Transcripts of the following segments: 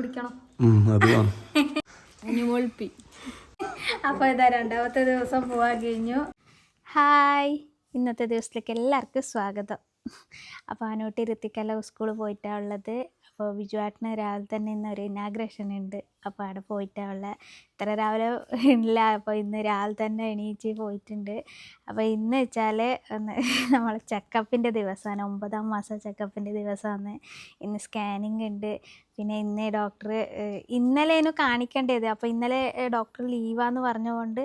കുടിക്കണം അപ്പോൾ ഇതാ രണ്ടാമത്തെ ദിവസം പോവാൻ കഴിഞ്ഞു. ഹായ്. ഇന്നത്തെ ദിവസത്തിലേക്ക് എല്ലാവർക്കും സ്വാഗതം. അപ്പോൾ ആനോട്ടി ഋത്തിക്കല്ല സ്കൂളിൽ പോയിട്ടാണ് ഉള്ളത്. അപ്പോൾ ബിജുവാട്ടിന് രാവിലെ തന്നെ ഇന്ന് ഒരു ഇനാഗ്രേഷൻ ഉണ്ട്. അപ്പോൾ അവിടെ പോയിട്ടാണ് ഉള്ളത് ഇത്ര രാവിലെ ഇല്ല അപ്പോൾ ഇന്ന് രാവിലെ തന്നെ എണീച്ച് പോയിട്ടുണ്ട്. അപ്പോൾ ഇന്ന് വെച്ചാൽ ഒന്ന് നമ്മൾ ചെക്കപ്പിന്റെ ദിവസമാണ്. ഒമ്പതാം മാസം ചെക്കപ്പിന്റെ ദിവസമാണ്. ഇന്ന് സ്കാനിങ് ഉണ്ട്. പിന്നെ ഇന്ന് ഡോക്ടർ ഇന്നലെയാണ് കാണിക്കേണ്ടത്. അപ്പോൾ ഇന്നലെ ഡോക്ടർ ലീവാന്ന് പറഞ്ഞുകൊണ്ട്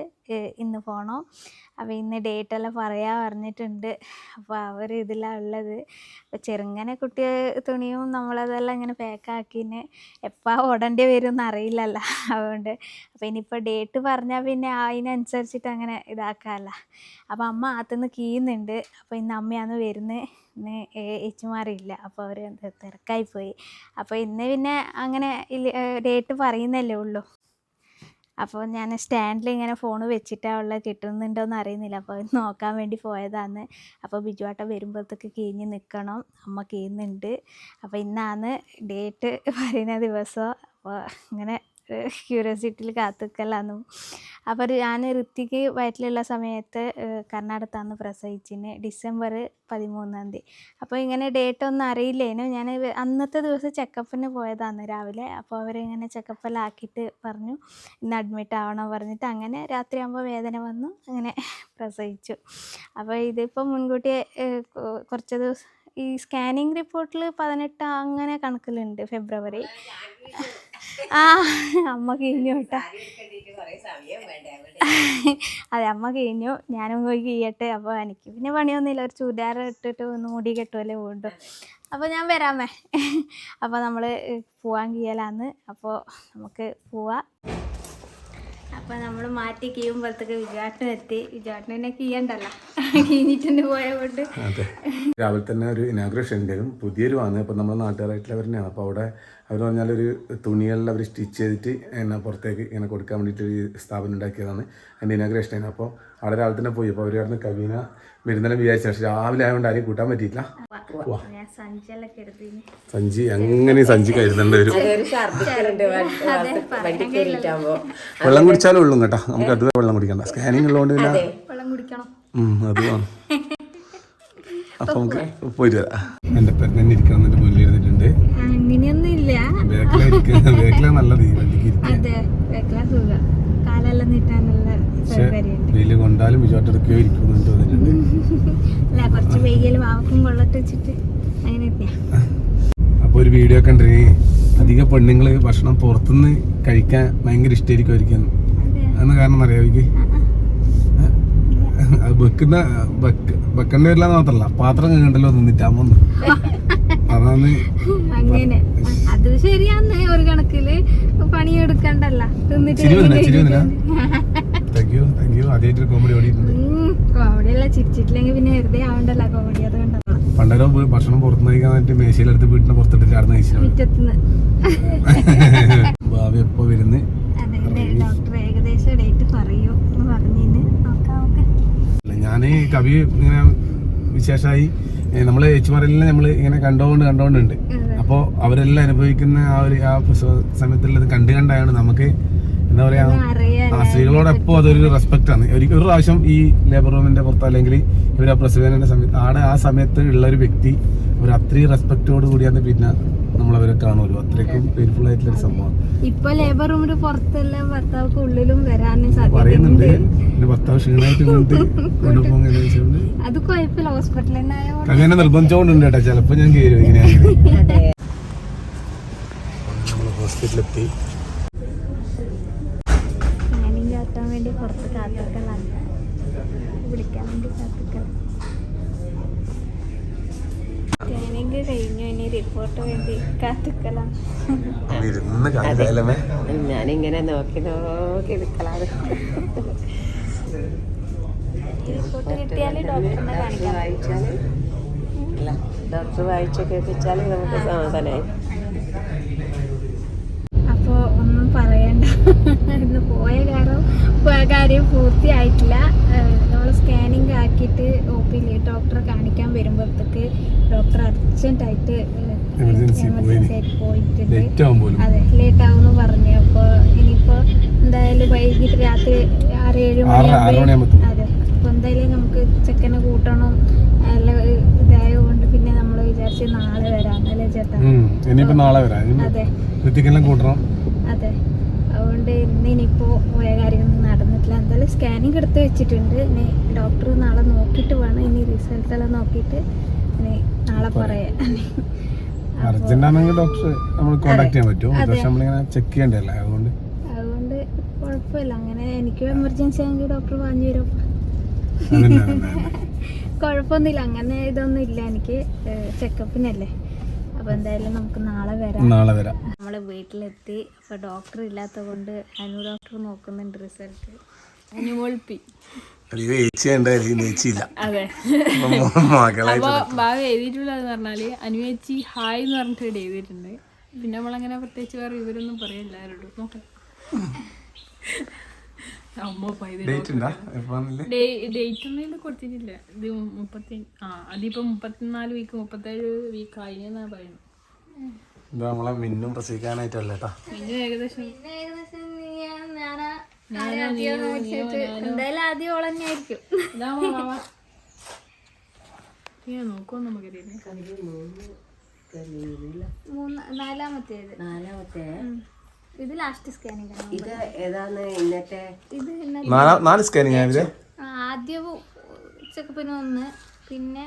ഇന്ന് പോകണം അപ്പോൾ ഇന്ന് ഡേറ്റ് എല്ലാം പറയാൻ പറഞ്ഞിട്ടുണ്ട്. അപ്പോൾ അവർ ഇതിലാണ് ഉള്ളത്. അപ്പോൾ ചെറുങ്ങനെ കുട്ടി തുണിയും നമ്മളതെല്ലാം ഇങ്ങനെ പാക്കാക്കിന് എപ്പോൾ ഓടേണ്ടി വരും എന്ന് അറിയില്ലല്ലോ. അതുകൊണ്ട് അപ്പോൾ ഇനിയിപ്പോൾ ഡേറ്റ് പറഞ്ഞാൽ പിന്നെ അതിനനുസരിച്ചിട്ട് അങ്ങനെ ഇതാക്കാമല്ല അപ്പോൾ അമ്മ അകത്തുനിന്ന് കീയുന്നുണ്ട്. അപ്പോൾ ഇന്ന് അമ്മയാണ് വരുന്നത് ഇന്ന് ഏച്ചിമാറില്ല അപ്പോൾ അവർ തിരക്കായി പോയി. അപ്പോൾ ഇന്ന് പിന്നെ അങ്ങനെ ഡേറ്റ് പറയുന്നല്ലേ ഉള്ളൂ. അപ്പോൾ ഞാൻ സ്റ്റാൻഡിൽ ഇങ്ങനെ ഫോൺ വെച്ചിട്ടാ ഉള്ളത് കിട്ടുന്നുണ്ടോ എന്ന് അറിയുന്നില്ല അപ്പോൾ നോക്കാൻ വേണ്ടി പോയതാണ് അപ്പോൾ ബിജുവാട്ട വരുമ്പോഴത്തേക്ക് കീഞ്ഞ് നിൽക്കണം അമ്മ കീയുന്നുണ്ട്. അപ്പോൾ ഇന്നാണ് ഡേറ്റ് പറയുന്ന ദിവസം അപ്പോൾ അങ്ങനെ ക്യൂരിയോസിറ്റിയിൽ കാത്തുക്കലാന്നു. അപ്പോൾ ഞാൻ ഋത്തിക്ക് വയറ്റിലുള്ള സമയത്ത് കർണാടകത്താണ് പ്രസവിച്ചിന് ഡിസംബർ പതിമൂന്നാം തീയതി. അപ്പോൾ ഇങ്ങനെ ഡേറ്റ് ഒന്നും അറിയില്ലേനു. ഞാൻ അന്നത്തെ ദിവസം ചെക്കപ്പിന് പോയതാണ് രാവിലെ. അപ്പോൾ അവരിങ്ങനെ ചെക്കപ്പെല്ലാം ആക്കിയിട്ട് പറഞ്ഞു ഇന്ന് അഡ്മിറ്റ് ആവണം പറഞ്ഞിട്ട് അങ്ങനെ രാത്രിയാകുമ്പോൾ വേദന വന്നു അങ്ങനെ പ്രസവിച്ചു. അപ്പോൾ ഇതിപ്പോൾ മുൻകൂട്ടി കുറച്ച് ദിവസം ഈ സ്കാനിങ് റിപ്പോർട്ടിൽ പതിനെട്ട് അങ്ങനെ കണക്കിലുണ്ട് ഫെബ്രുവരി. ആ അമ്മ കഴിഞ്ഞു കേട്ടോ. അതെ അമ്മ കഴിഞ്ഞു. ഞാനും പോയി കഴിയട്ടെ. അപ്പോൾ എനിക്ക് പിന്നെ പണിയൊന്നുമില്ല. ഒരു ചുരിദാർ ഇട്ടിട്ട് ഒന്ന് മുടി കെട്ടുമല്ലേ വീണ്ടും അപ്പോൾ ഞാൻ വരാമേ അപ്പോൾ നമ്മൾ പോവാൻ കീയലാന്ന് അപ്പോൾ നമുക്ക് പോവാം. അപ്പോൾ നമ്മൾ മാറ്റി കീയുമ്പോഴത്തേക്ക് വിജയാട്ടൻ എത്തി. വിജയാട്ടനെ കീയണ്ടല്ലോ കീഞ്ഞിട്ടുണ്ട് പോയ കൊണ്ട് രാവിലെ തന്നെ ഒരു ഇനാഗ്രേഷൻ ഉണ്ടായിരുന്നു പുതിയൊരു വന്ന് ഇപ്പൊ നമ്മുടെ നാട്ടുകാരായിട്ടുള്ള തന്നെയാണ് അപ്പോൾ അവിടെ അവർ പറഞ്ഞാൽ ഒരു തുണികളിൽ അവർ സ്റ്റിച്ച് ചെയ്തിട്ട് എന്നെ പുറത്തേക്ക് ഇങ്ങനെ കൊടുക്കാൻ വേണ്ടിയിട്ട് ഒരു സ്ഥാപനം ഉണ്ടാക്കിയതാണ് അതിന്റെ ഇനാഗ്രേഷൻ ആയിരുന്നു അപ്പോൾ അവിടെ രാവിലെ തന്നെ പോയി. അപ്പോൾ അവർ കവിന വരുന്നതിനെ വിചാരിച്ചു. പക്ഷേ രാവിലെ ആയതുകൊണ്ട് ആരെയും കൂട്ടാൻ പറ്റിയില്ല സഞ്ചി അങ്ങനെ സഞ്ചി കരുതേണ്ടി വരും. ഒരു വെള്ളം കുടിച്ചാലേ ഉള്ളൂ കേട്ടോ. നമുക്ക് അത്. വെള്ളം കുടിക്കണ്ട. സ്കാനിങ് ഉള്ളതുകൊണ്ട് പിന്നെ വെള്ളം അപ്പൊ ഉം, അത് വേണം. അപ്പം നമുക്ക് പോയിട്ട് വരാം. എന്റെ പെരുന്നെ ഇരിക്കണം എന്നിട്ട് മുന്നിൽ ഇരുന്നിട്ടുണ്ട്. അങ്ങനെയൊന്നും ഇല്ല നല്ലത് ഈ വണ്ടിക്ക് ഇരിക്കാൻ വെയിൽ കൊണ്ടാലും വിചോട്ടെടുക്കുകയോ തോന്നിയിട്ടുണ്ട് കുറച്ച് വെയ്യൽ വാവക്കും കൊള്ളട്ട് വെച്ചിട്ട് അങ്ങനെ അപ്പോൾ ഒരു വീഡിയോ കണ്ടിന് അധിക പെണ്ണുങ്ങൾ ഭക്ഷണം പുറത്തുനിന്ന് കഴിക്കാൻ ഭയങ്കര ഇഷ്ടമായിരിക്കും അതെ അതെന്ന് കാരണം അറിയാം എനിക്ക്? അത് വെക്കുന്ന വെക്ക- വെക്കേണ്ടി വരില്ല മാത്രല്ല പാത്രം കണ്ടല്ലോ നിന്നിട്ടാമെന്ന് അതാണ് അങ്ങനെ. അത് ശരിയാന്ന് ഒരു കണക്കിൽ പണിയെടുക്കണ്ടല്ല. തിന്നിട്ട് ആദ്യമായിട്ടൊരു കോമഡി ഓടിയിട്ടുണ്ട്. കോമഡി അല്ല ചിരിച്ചിട്ടില്ലെങ്കിൽ പിന്നെ വെറുതെ ആവണ്ടല്ല കോമഡി അതുകൊണ്ടാണ് പണ്ടേരം പോയി ഭക്ഷണം പുറത്തുനിന്ന് കഴിക്കാനായിട്ട് മേശയിലെടുത്ത് വീട്ടിന് പുറത്തിട്ട് ചാടുന്ന കഴിച്ചിട്ടുണ്ട് ഭാവി എപ്പോ വരുന്നേ? ഡോക്ടർ ഏകദേശം ഡേറ്റ് പറയൂ എന്ന് പറഞ്ഞിന്. ഞാൻ കവി ഇങ്ങനെ വിശേഷമായി നമ്മൾ ഏച്ചുമാരെല്ലാം നമ്മൾ ഇങ്ങനെ കണ്ടോണ്ട് കണ്ടോണ്ടുണ്ട് അപ്പോൾ അവരെല്ലാം അനുഭവിക്കുന്ന ആ ഒരു ആ പ്രസവ സമയത്തുള്ളത് കണ്ട് കണ്ടായാണ് നമുക്ക് എന്താ പറയാ ആ സ്ത്രീകളോട് എപ്പോ അതൊരു റെസ്പെക്ട് ആണ്. ഒരു പ്രാവശ്യം ഈ ലേബർ റൂമിന്റെ പുറത്ത് അല്ലെങ്കിൽ ഇവർ ആ പ്രസവേദനയുടെ സമയത്ത് ആടെ ആ സമയത്ത് ഉള്ള ഒരു വ്യക്തി ഒരു അത്രയും റെസ്പെക്റ്റോട് കൂടിയാണ് പിന്നെ നമ്മളവരെ കാണുമല്ലോ അത്രയ്ക്കും പെയിൻഫുൾ ആയിട്ടുള്ള ഒരു സംഭവം. ഇപ്പൊ ലേബർ റൂമിന്റെ പുറത്തെല്ലാം ഭർത്താവ് ഉള്ളിലും വരാനും പറയുന്നുണ്ട്. എന്റെ ഭർത്താവ് ക്ഷീണമായിട്ട് കൊണ്ട് കൊണ്ടുപോകുന്ന അത് കുഴപ്പമില്ല. ഹോസ്പിറ്റലിൽ അങ്ങനെ നിർബന്ധിച്ചോണ്ടുണ്ട് കേട്ടോ. ചിലപ്പോ ഞാൻ കയറും ഇങ്ങനെയാണ് ഹോസ്പിറ്റലിലെത്തി റിപ്പോർട്ട് വേണ്ടി ഞാനിങ്ങനെ നോക്കി നോക്കി എടുക്കലാണ് റിപ്പോർട്ട് കിട്ടിയാൽ ഡോക്ടറിനെ ഡോക്ടർ വായിച്ചൊക്കെ കേൾപ്പിച്ചാൽ നമുക്ക് സമാധാനമായി അപ്പോൾ ഒന്നും പറയണ്ട. ഇന്ന് പോയ കാരണം പോയ കാര്യം പൂർത്തിയായിട്ടില്ല. സ്കാനിങ് ആക്കിയിട്ട് ഒ പിയിൽ ഡോക്ടറെ കാണിക്കാൻ വരുമ്പോഴത്തേക്ക് ഡോക്ടർ അർജന്റായിട്ട് എമർജൻസി പോയിട്ടുണ്ട്. അതെ ലേറ്റ് ആവുമെന്ന് പറഞ്ഞു. അപ്പോൾ ഇനിയിപ്പോൾ എന്തായാലും വൈകിട്ട് രാത്രി ആറ് ഏഴ് മണി മണിയാകുമ്പോൾ അതെ. അപ്പോൾ എന്തായാലും നമുക്ക് ചെക്കനെ കൂട്ടണം. അല്ല ഇതായതുകൊണ്ട് പിന്നെ നമ്മൾ വിചാരിച്ച് നാളെ വരാം. അല്ലേ ചേട്ടാ? ഇനിയിപ്പോ നാളെ വരാം. അതെ. കൂട്ടണം. അതെ. അതുകൊണ്ട് ഇന്ന് ഇനിയിപ്പോൾ പോയ കാര്യമൊന്നും നടന്നിട്ടില്ല. എന്തായാലും സ്കാനിങ് എടുത്ത് വെച്ചിട്ടുണ്ട്. ഇനി ഡോക്ടർ നാളെ നോക്കിയിട്ട് വേണം. ഇനി റിസൾട്ട് എല്ലാം നോക്കിയിട്ട് ഇനി നാളെ പറയാം. അർജന്റ് ആണെങ്കിൽ ഡോക്ടർ നമ്മൾ കോൺടാക്ട് ചെയ്യാൻ പറ്റും. പക്ഷെ നമ്മളിങ്ങനെ ചെക്ക് ചെയ്യണ്ടല്ലേ അതുകൊണ്ട് അതുകൊണ്ട് കുഴപ്പമില്ല. അങ്ങനെ എനിക്ക് എമർജൻസി ആണെങ്കിൽ ഡോക്ടർ പറഞ്ഞു തരും. അതന്നെ അതന്നെ കുഴപ്പമൊന്നുമില്ല. അങ്ങനെ ഇതൊന്നും ഇല്ല. എനിക്ക് ചെക്കപ്പിനല്ലേ അപ്പോൾ എന്തായാലും നമുക്ക് നാളെ വരാം. നാളെ വരാം. നമ്മൾ വീട്ടിലെത്തി. അപ്പോൾ ഡോക്ടർ ഇല്ലാത്തത് കൊണ്ട് അനു ഡോക്ടർ നോക്കുന്നുണ്ട് റിസൾട്ട് അപ്പോൾ ഭാവി എഴുതിയിട്ടുള്ളതെന്ന് പറഞ്ഞാൽ അനുവേച്ചി ഹായ് എന്ന് പറഞ്ഞിട്ട് എഴുതിയിട്ടുണ്ട് പിന്നെ നമ്മളങ്ങനെ പ്രത്യേകിച്ച് വേറെ ഇവരൊന്നും പറയില്ല ആരോടും നോക്കാം. ഡേറ്റ് ഉണ്ടാ? ഡേറ്റ് ഒന്നും കൊടുത്തിട്ടില്ല. ഇത് മുപ്പത്തി ആ അതിപ്പോ മുപ്പത്തിനാല് വീക്ക് മുപ്പത്തേഴ് വീക്ക് ആയിന്നാ പറയുന്നത്. ഇത് നമ്മളെ മിന്നും പ്രസവിക്കാനായിട്ടല്ല ഏകദേശം എന്തായാലും ആദ്യം ഓളന്നെയായിരിക്കും നോക്കുമോ നമുക്കറിയില്ലേ. നാലാമത്തേത്. നാലാമത്തെ. ഇത് ലാസ്റ്റ് സ്കാനിങ് ആണ് ഇത് ഏതാണ് ഇന്നത്തെ? ഇത് പിന്നെ നാലാ സ്കാനിങ് ആയതിൽ ആ, ആദ്യം ചെക്കപ്പിന് ഒന്ന്. പിന്നെ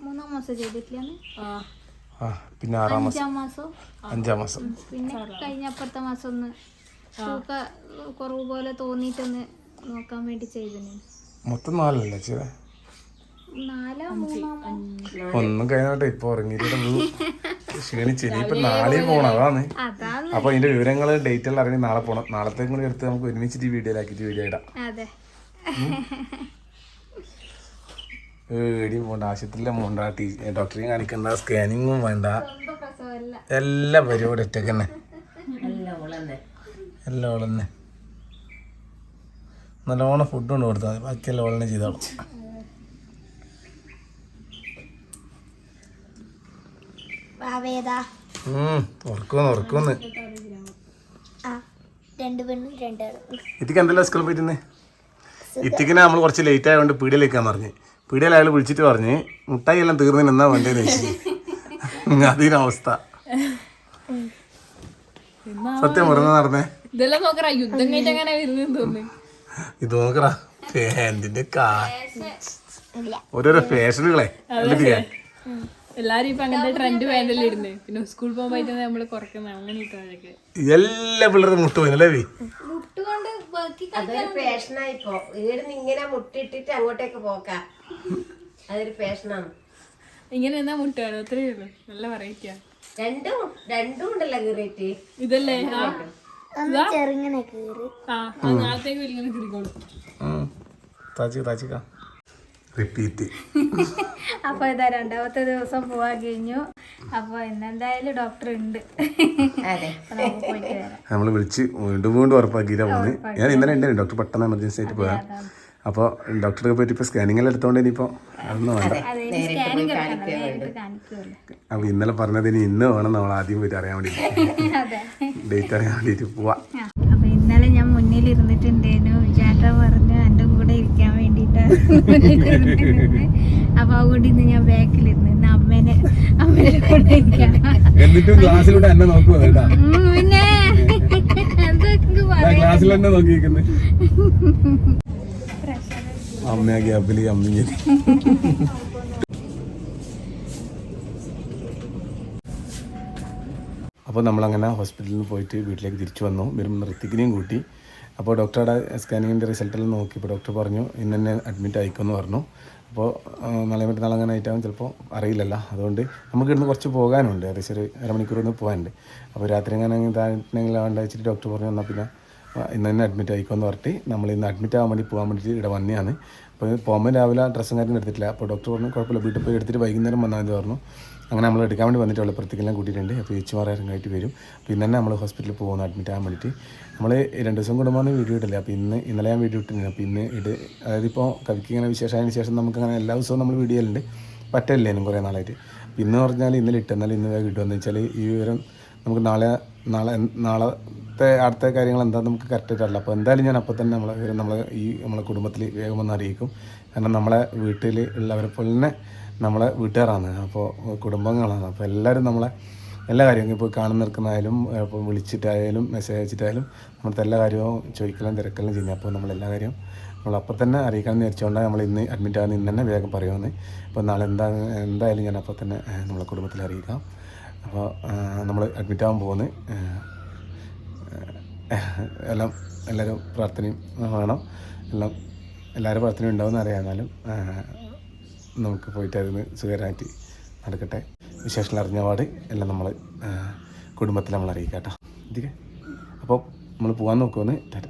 മൂന്നാം മാസം ചെയ്തിട്ടില്ലാന്ന്. ആ. ആ പിന്നെ ആറാം മാസം. അഞ്ചാം മാസം. അഞ്ചാം മാസം. പിന്നെ കഴിഞ്ഞ അപ്പുറത്തെ മാസം ഒന്ന് തൂക്ക കുറവ് പോലെ തോന്നിയിട്ടൊന്ന് നോക്കാൻ വേണ്ടി ചെയ്തിന്. മൊത്തം നാലല്ലേ ചെയ്തേ? നാലോ മൂന്നോ ഒന്നും കഴിഞ്ഞോട്ടെ ഇപ്പൊ ഉറങ്ങിയിട്ട് ക്ഷീണിച്ച് ഇനിയിപ്പൊ നാളെ പോണം അതാണ്. അപ്പൊ ഇതിന്റെ വിവരങ്ങൾ ഡേറ്റ് എല്ലാം അറിയണമെങ്കിൽ നാളെ പോണം. നാളത്തെ കൂടി എടുത്ത് നമുക്ക് ഒരുമിച്ചിട്ട് വീഡിയോ വീഡിയോയിലാക്കിയിട്ട് വീഡിയോ ഇടാം. ഏടി പോണ്ട ആശുപത്രിയിലെ പോണ്ട ടീ ഡോക്ടറെയും കാണിക്കണ്ട സ്കാനിങ്ങും വേണ്ട. എല്ലാം പരിപാടി ഒറ്റയ്ക്ക് തന്നെ എല്ലാം ഉളന്നെ എല്ലാം ഓളന്നെ. നല്ലോണം ഫുഡ് കൊണ്ട് കൊടുത്താൽ മതി. ബാക്കിയെല്ലാം ഓളന്നെ ചെയ്തോളും വേദാ ഉം, ഉറക്കുന്ന് ഉറക്കുന്ന് ആ രണ്ട് പെണ്ണും രണ്ട് ഇത്തിക്ക് എന്തെല്ലാം സ്കൂളിൽ പോയിട്ടുന്നേ ഇത്തിക്കിനെ നമ്മൾ കുറച്ച് ലേറ്റ് ആയതുകൊണ്ട് പീടിയിലേക്കാൻ പറഞ്ഞ്. പീടിയിൽ അയാൾ വിളിച്ചിട്ട് പറഞ്ഞ് മുട്ടായി എല്ലാം തീർന്നു എന്നാ വേണ്ടതെന്ന് ചോദിച്ചു. അതിനവസ്ഥ സത്യം പറഞ്ഞു നടന്നേ? ഇതെല്ലാം നോക്കറ യുദ്ധം അങ്ങനെ ഇത് നോക്കടാ പാന്റിന്റെ കാ ഓരോരോ ഫാഷനുകളെ അല്ലേ എല്ലാരും ഇപ്പൊ അങ്ങനത്തെ ട്രെൻഡ് വേണ്ടല്ലേ ഇടുന്നത് പിന്നെ സ്കൂൾ പോകാൻ പറ്റുന്ന നമ്മൾ കുറക്കുന്ന അങ്ങനെ എല്ലാ പിള്ളേരും മുട്ട് പോയില്ലേ ഇങ്ങനെ മുട്ടിട്ടിട്ട് അങ്ങോട്ടേക്ക് പോക്കാം. അതൊരു ഫാഷനാണ് ഇങ്ങനെ എന്നാ മുട്ടാണ് അത്രയേ ഉള്ളൂ. നല്ല വെറൈറ്റിയാ രണ്ടും രണ്ടും ഉണ്ടല്ലോ കീറിയിട്ട്. ഇതല്ലേ? ആ. ചെറുങ്ങനെ കീറി. ആ നാളത്തേക്ക് വലിയ താച്ചിക്ക താച്ചിക്ക റിപ്പീറ്റ് അപ്പൊ ഇതാ രണ്ടാമത്തെ ദിവസം പോവാൻ കഴിഞ്ഞു. അപ്പൊ ഇന്നെന്തായാലും ഡോക്ടർ ഉണ്ട്. അപ്പോൾ നമ്മൾ വിളിച്ച് വീണ്ടും വീണ്ടും ഉറപ്പാക്കിയില്ല പോകുന്നത് ഞാൻ ഇന്നലെ ഉണ്ടായിരുന്നു. ഡോക്ടർ പെട്ടെന്ന് എമർജൻസി ആയിട്ട് പോയാ അപ്പോൾ ഡോക്ടറെ പറ്റി ഇപ്പോൾ സ്കാനിങ് എല്ലാം എടുത്തോണ്ട് ഇനിയിപ്പോൾ അതൊന്നും വേണ്ട. അപ്പൊ ഇന്നലെ പറഞ്ഞത് ഇനി അപ്പോൾ ഇന്നലെ പറഞ്ഞതിന് ഇന്ന് വേണം നമ്മൾ ആദ്യം പോയിട്ട് അറിയാൻ വേണ്ടിട്ട്. അതെ. ഡേറ്റ് അറിയാൻ വേണ്ടിയിട്ട് പോവാം. അപ്പൊ ഇന്നലെ ഞാൻ മുന്നിൽ ഇരുന്നിട്ടുണ്ടേനു ചേട്ടൻ പറഞ്ഞു അപ്പൊ അതുകൊണ്ട് ഇന്ന് ഞാൻ ബാക്കിലിരുന്ന് ഇന്ന് അമ്മേനെ അമ്മേനെ കൂടെ എന്നിട്ടും ക്ലാസ്സിലൂടെ എന്നെ നോക്കുക പിന്നെ? ക്ലാസ്സിൽ തന്നെ നോക്കിയിരിക്കുന്നത് അമ്മ ഗ്യാപ്പിൽ അമ്മ അപ്പോൾ നമ്മളങ്ങനെ ഹോസ്പിറ്റലിൽ പോയിട്ട് വീട്ടിലേക്ക് തിരിച്ചു വന്നു. വരുമ്പോൾ ഋത്തിക്കിനെയും കൂട്ടി. അപ്പോൾ ഡോക്ടറുടെ സ്കാനിങ്ങിന്റെ റിസൾട്ടെല്ലാം നോക്കിയപ്പോൾ ഡോക്ടർ പറഞ്ഞു ഇന്ന് തന്നെ അഡ്മിറ്റ് ആയിക്കുമെന്ന് പറഞ്ഞു. അപ്പോൾ നാളെ മറ്റന്നാൾ അങ്ങനെ ആയിട്ടാവും ചിലപ്പോൾ അറിയില്ലല്ലോ. അതുകൊണ്ട് നമുക്ക് ഇവിടുന്ന് കുറച്ച് പോകാനുണ്ട്. ഏകദേശം ഒരു അരമണിക്കൂർ ഒന്ന് പോകാനുണ്ട്. അപ്പോൾ രാത്രി അങ്ങനെ താഴ്ന്നെങ്കിൽ വേണ്ട ഡോക്ടർ പറഞ്ഞു എന്നാൽ പിന്നെ ഇന്ന് തന്നെ അഡ്മിറ്റ് ആയിക്കോന്ന് പറഞ്ഞിട്ട് നമ്മൾ ഇന്ന് അഡ്മിറ്റ് ആവാൻ വേണ്ടി പോകാൻ വേണ്ടിയിട്ട് ഇവിടെ വന്നെയാണ് അപ്പോൾ പോകുമ്പോൾ രാവിലെ ഡ്രസ്സും കാര്യം എടുത്തിട്ടില്ല. അപ്പോൾ ഡോക്ടർ പറഞ്ഞു കുഴപ്പമില്ല വീട്ടിൽ പോയി എടുത്തിട്ട് വൈകുന്നേരം വന്നാൽ മതി പറഞ്ഞു. അങ്ങനെ നമ്മൾ എടുക്കാൻ വേണ്ടി വന്നിട്ട് വന്നിട്ടുള്ള പ്രത്യേകം കൂട്ടിയിട്ടുണ്ട്. അപ്പോൾ ഏച്ചുമാരും ആയിട്ട് വരും. അപ്പോൾ ഇന്ന് തന്നെ നമ്മൾ ഹോസ്പിറ്റലിൽ പോകുന്നു അഡ്മിറ്റ് ആകാൻ വേണ്ടിയിട്ട്. നമ്മൾ രണ്ട് ദിവസം കൂടുമ്പോൾ വീഡിയോ ഇടില്ല അപ്പോൾ ഇന്ന് ഇന്നലെ ഞാൻ വീഡിയോ ഇട്ടിട്ടുണ്ട് അപ്പോൾ ഇന്ന് ഇട് അതായത് ഇപ്പോൾ കവിക്ക് ഇങ്ങനെ വിശേഷമായതിനു ശേഷം നമുക്ക് അങ്ങനെ എല്ലാ ദിവസവും നമ്മൾ വീഡിയോ ഉണ്ട് പറ്റില്ലേനും കുറേ നാളായിട്ട്. ഇന്ന് പറഞ്ഞാൽ ഇന്നലെ ഇട്ട് എന്നാലും ഇന്ന് കിട്ടുമെന്ന് വെച്ചാൽ ഈ വിവരം നമുക്ക് നാളെ നാളെ നാളത്തെ അടുത്ത കാര്യങ്ങൾ എന്താ നമുക്ക് കറക്റ്റായിട്ട് അപ്പോൾ എന്തായാലും ഞാൻ അപ്പോൾ തന്നെ നമ്മളെ നമ്മളെ ഈ നമ്മളെ കുടുംബത്തിൽ വേഗം ഒന്ന് അറിയിക്കും. കാരണം നമ്മളെ വീട്ടിൽ ഉള്ളവരെ പോലെ തന്നെ നമ്മളെ വീട്ടുകാരാണ്. അപ്പോൾ കുടുംബങ്ങളാണ്. അപ്പോൾ എല്ലാവരും നമ്മളെ എല്ലാ കാര്യവും ഇപ്പോൾ കാണുന്ന നിൽക്കുന്നതായാലും ഇപ്പോൾ വിളിച്ചിട്ടായാലും മെസ്സേജ് അയച്ചിട്ടായാലും നമ്മളത്തെ എല്ലാ കാര്യവും ചോദിക്കലും തിരക്കലും ചെയ്യുന്നത്. അപ്പോൾ നമ്മൾ എല്ലാ കാര്യവും നമ്മൾ അപ്പം തന്നെ അറിയിക്കാൻ വിചാരിച്ചുകൊണ്ടാണ് നമ്മൾ ഇന്ന് അഡ്മിറ്റ് ആകുന്ന ഇന്ന് തന്നെ വേഗം പറയുമെന്ന് അപ്പോൾ നാളെ എന്താ എന്തായാലും ഞാൻ അപ്പോൾ തന്നെ നമ്മളെ കുടുംബത്തിൽ അറിയിക്കാം. അപ്പോൾ നമ്മൾ അഡ്മിറ്റ് ആകാൻ പോകുന്നത് എല്ലാം എല്ലാവരും പ്രാർത്ഥനയും വേണം. എല്ലാം എല്ലാവരും പ്രാർത്ഥനയും ഉണ്ടാവുമെന്ന് അറിയാം നമുക്ക് പോയിട്ട് അതിന് സുഖകരമായിട്ട് നടക്കട്ടെ. വിശേഷങ്ങൾ അറിഞ്ഞ പാട് എല്ലാം നമ്മൾ കുടുംബത്തിൽ നമ്മൾ അറിയിക്കാം കേട്ടോ ഇതൊക്കെ. അപ്പോൾ നമ്മൾ പോകാൻ നോക്കുമെന്ന് ടാറ്റ.